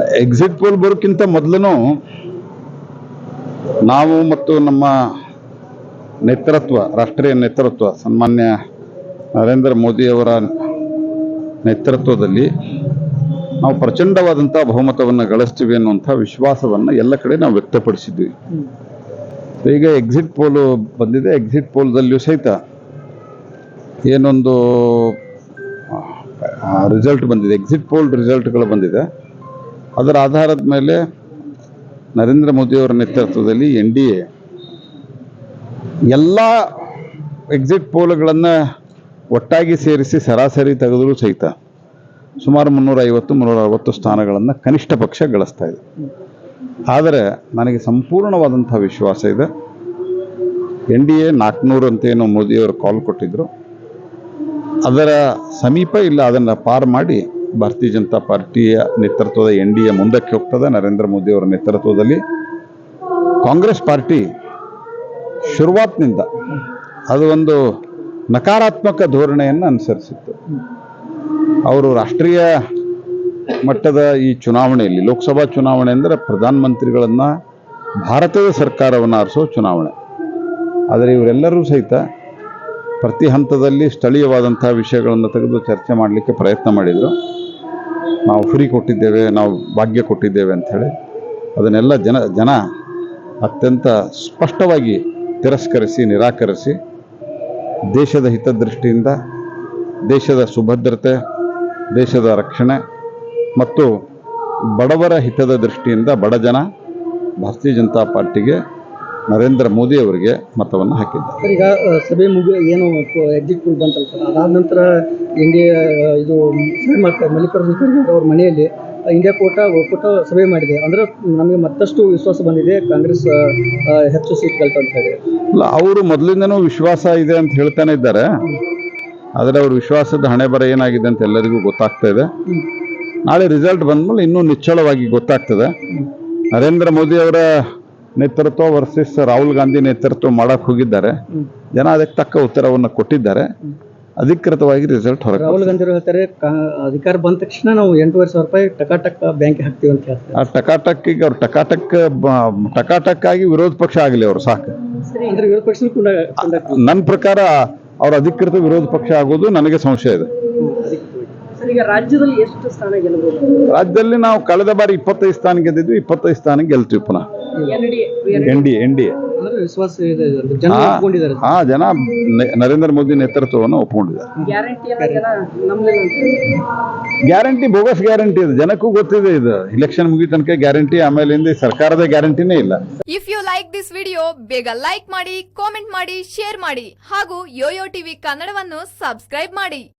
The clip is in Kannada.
ಎಕ್ಸಿಟ್ ಪೋಲ್ ಬರೋಕ್ಕಿಂತ ಮೊದಲು ನಾವು ಮತ್ತು ನಮ್ಮ ನೇತೃತ್ವ ರಾಷ್ಟ್ರೀಯ ನೇತೃತ್ವ ಸನ್ಮಾನ್ಯ ನರೇಂದ್ರ ಮೋದಿಯವರ ನೇತೃತ್ವದಲ್ಲಿ ನಾವು ಪ್ರಚಂಡವಾದಂಥ ಬಹುಮತವನ್ನು ಗಳಿಸ್ತೀವಿ ಅನ್ನುವಂಥ ವಿಶ್ವಾಸವನ್ನು ಎಲ್ಲ ಕಡೆ ನಾವು ವ್ಯಕ್ತಪಡಿಸಿದ್ವಿ. ಈಗ ಎಕ್ಸಿಟ್ ಪೋಲು ಬಂದಿದೆ. ಎಕ್ಸಿಟ್ ಪೋಲ್ದಲ್ಲಿಯೂ ಸಹಿತ ಏನೊಂದು ರಿಸಲ್ಟ್ ಬಂದಿದೆ. ಎಕ್ಸಿಟ್ ಪೋಲ್ ರಿಸಲ್ಟ್ಗಳು ಬಂದಿದೆ. ಅದರ ಆಧಾರದ ಮೇಲೆ ನರೇಂದ್ರ ಮೋದಿಯವರ ನೇತೃತ್ವದಲ್ಲಿ ಎನ್ ಡಿ ಎ ಎಲ್ಲ ಎಕ್ಸಿಟ್ ಪೋಲ್ಗಳನ್ನು ಒಟ್ಟಾಗಿ ಸೇರಿಸಿ ಸರಾಸರಿ ತೆಗೆದರೂ ಸಹಿತ ಸುಮಾರು ಮುನ್ನೂರ ಐವತ್ತು ಮುನ್ನೂರ ಅರವತ್ತು ಸ್ಥಾನಗಳನ್ನು ಕನಿಷ್ಠ ಪಕ್ಷ ಗಳಿಸ್ತಾ ಇದೆ. ಆದರೆ ನನಗೆ ಸಂಪೂರ್ಣವಾದಂಥ ವಿಶ್ವಾಸ ಇದೆ. ಎನ್ ಡಿ ಎ ನಾಲ್ಕುನೂರು ಅಂತೇನು ಮೋದಿಯವರು ಕಾಲ್ ಕೊಟ್ಟಿದ್ದರು ಅದರ ಸಮೀಪ ಇಲ್ಲ, ಅದನ್ನು ಪಾರ್ ಮಾಡಿ ಭಾರತೀಯ ಜನತಾ ಪಾರ್ಟಿಯ ನೇತೃತ್ವದ ಎನ್ ಡಿ ಎ ಮುಂದಕ್ಕೆ ಹೋಗ್ತದೆ. ನರೇಂದ್ರ ಮೋದಿ ಅವರ ನೇತೃತ್ವದಲ್ಲಿ ಕಾಂಗ್ರೆಸ್ ಪಾರ್ಟಿ ಶುರುವಾತ್ನಿಂದ ಅದು ಒಂದು ನಕಾರಾತ್ಮಕ ಧೋರಣೆಯನ್ನು ಅನುಸರಿಸಿತ್ತು. ಅವರು ರಾಷ್ಟ್ರೀಯ ಮಟ್ಟದ ಈ ಚುನಾವಣೆಯಲ್ಲಿ ಲೋಕಸಭಾ ಚುನಾವಣೆ ಅಂದರೆ ಪ್ರಧಾನಮಂತ್ರಿಗಳನ್ನು ಭಾರತದ ಸರ್ಕಾರವನ್ನು ಆರಿಸೋ ಚುನಾವಣೆ. ಆದರೆ ಇವರೆಲ್ಲರೂ ಸಹಿತ ಪ್ರತಿ ಹಂತದಲ್ಲಿ ಸ್ಥಳೀಯವಾದಂಥ ವಿಷಯಗಳನ್ನು ತೆಗೆದು ಚರ್ಚೆ ಮಾಡಲಿಕ್ಕೆ ಪ್ರಯತ್ನ ಮಾಡಿದರು. ನಾವು ಫ್ರೀ ಕೊಟ್ಟಿದ್ದೇವೆ, ನಾವು ಭಾಗ್ಯ ಕೊಟ್ಟಿದ್ದೇವೆ ಅಂಥೇಳಿ ಅದನ್ನೆಲ್ಲ ಜನ ಜನ ಅತ್ಯಂತ ಸ್ಪಷ್ಟವಾಗಿ ತಿರಸ್ಕರಿಸಿ, ನಿರಾಕರಿಸಿ ದೇಶದ ಹಿತದೃಷ್ಟಿಯಿಂದ, ದೇಶದ ಸುಭದ್ರತೆ, ದೇಶದ ರಕ್ಷಣೆ ಮತ್ತು ಬಡವರ ಹಿತದ ದೃಷ್ಟಿಯಿಂದ ಬಡ ಜನ, ಭಾರತೀಯ ಜನತಾ ಪಾರ್ಟಿಗೆ ನರೇಂದ್ರ ಮೋದಿ ಅವರಿಗೆ ಮತವನ್ನು ಹಾಕಿದ್ದಾರೆ. ಸರ್ ಈಗ ಸಭೆ ಮುಗಿ ಏನು ಎಕ್ಸಿಟ್ ಪೋಲ್ ಬಂತಲ್ಲ ಸರ್? ಅದಾದ ನಂತರ ಇಂಡಿಯಾ ಇದು ಸಭೆ ಮಾಡ್ತಾರೆ ಮಲ್ಲಿಕಾರ್ಜುನ ಖರ್ಗೆ ಅವ್ರ ಮನೆಯಲ್ಲಿ ಇಂಡಿಯಾ ಕೋಟ ಒಕ್ಕೂಟ ಸಭೆ ಮಾಡಿದೆ. ಅಂದ್ರೆ ನಮಗೆ ಮತ್ತಷ್ಟು ವಿಶ್ವಾಸ ಬಂದಿದೆ ಕಾಂಗ್ರೆಸ್ ಹೆಚ್ಚು ಸೀಟ್ ಕಲ್ತು ಅಂತ ಹೇಳಿ ಅಲ್ಲ ಅವರು ಮೊದಲಿಂದನೂ ವಿಶ್ವಾಸ ಇದೆ ಅಂತ ಹೇಳ್ತಾನೆ ಇದ್ದಾರೆ. ಆದರೆ ಅವ್ರ ವಿಶ್ವಾಸದ ಹಣೆ ಬರ ಏನಾಗಿದೆ ಅಂತ ಎಲ್ಲರಿಗೂ ಗೊತ್ತಾಗ್ತಾ ಇದೆ. ನಾಳೆ ರಿಸಲ್ಟ್ ಬಂದ್ಮೇಲೆ ಇನ್ನೂ ನಿಚ್ಚಳವಾಗಿ ಗೊತ್ತಾಗ್ತದೆ. ನರೇಂದ್ರ ಮೋದಿ ಅವರ ನೇತೃತ್ವ ವರ್ಸಸ್ ರಾಹುಲ್ ಗಾಂಧಿ ನೇತೃತ್ವ ಮಾಡಕ್ ಹೋಗಿದ್ದಾರೆ. ಜನ ಅದಕ್ಕೆ ತಕ್ಕ ಉತ್ತರವನ್ನು ಕೊಟ್ಟಿದ್ದಾರೆ. ಅಧಿಕೃತವಾಗಿ ರಿಸಲ್ಟ್ ಹೊರಗೆ ರಾಹುಲ್ ಗಾಂಧಿ ಹೇಳ್ತಾರೆ ಅಧಿಕಾರ ಬಂದ ತಕ್ಷಣ ನಾವು ಎಂಟೂವರೆ ಸಾವಿರ ರೂಪಾಯಿ ಟಕಾಟಕ್ ಬ್ಯಾಂಕ್ ಹಾಕ್ತೀವಿ ಅಂತ ಹೇಳ್ತಾರೆ. ಆ ಟಕಾಟಕ್ಕಿಗೆ ಅವ್ರು ಟಕಾಟಕ್ ಟಕಾಟಕ್ ಆಗಿ ವಿರೋಧ ಪಕ್ಷ ಆಗಲಿ ಅವರು ಸಾಕು. ಅಂದ್ರೆ ವಿರೋಧ ಪಕ್ಷ ನನ್ನ ಪ್ರಕಾರ ಅವ್ರ ಅಧಿಕೃತ ವಿರೋಧ ಪಕ್ಷ ಆಗೋದು ನನಗೆ ಸಂಶಯ ಇದೆ. ಈಗ ರಾಜ್ಯದಲ್ಲಿ ಎಷ್ಟು ಸ್ಥಾನ ಗೆಲ್ಲಬಹುದು ರಾಜ್ಯದಲ್ಲಿ ನಾವು ಕಳೆದ ಬಾರಿ ಇಪ್ಪತ್ತೈದು ಸ್ಥಾನ ಗೆದ್ದಿದ್ವಿ ಇಪ್ಪತ್ತೈದು ಸ್ಥಾನ ಗೆಲ್ತೀವಿ ಪುನಃ. N D N D A ವಿಶ್ವಾಸ ಇದೆ ಜನ ಹಾ. ಜನ ನರೇಂದ್ರ ಮೋದಿ ನೇತೃತ್ವವನ್ನು ಒಪ್ಕೊಂಡಿದ್ದಾರೆ. ಗ್ಯಾರಂಟಿಯನ್ನ ಜನ ನಂಬಲಿಲ್ಲ ಗ್ಯಾರಂಟಿ ಬೋಗಸ್ ಗ್ಯಾರಂಟಿ ಇದೆ. ಜನಕ್ಕೂ ಗೊತ್ತಿದೆ ಇದು. ಇಲೆಕ್ಷನ್ ಮುಗಿ ತನಕ ಗ್ಯಾರಂಟಿ ಆಮೇಲಿಂದ ಸರ್ಕಾರದ ಗ್ಯಾರಂಟಿನೇ ಇಲ್ಲ. If you like this video ಬೇಗ ಲೈಕ್ ಮಾಡಿ ಕಾಮೆಂಟ್ ಮಾಡಿ ಶೇರ್ ಮಾಡಿ ಹಾಗೂ ಯೋಯೋ ಟಿವಿ ಕನ್ನಡವನ್ನು ಸಬ್ಸ್ಕ್ರೈಬ್ ಮಾಡಿ.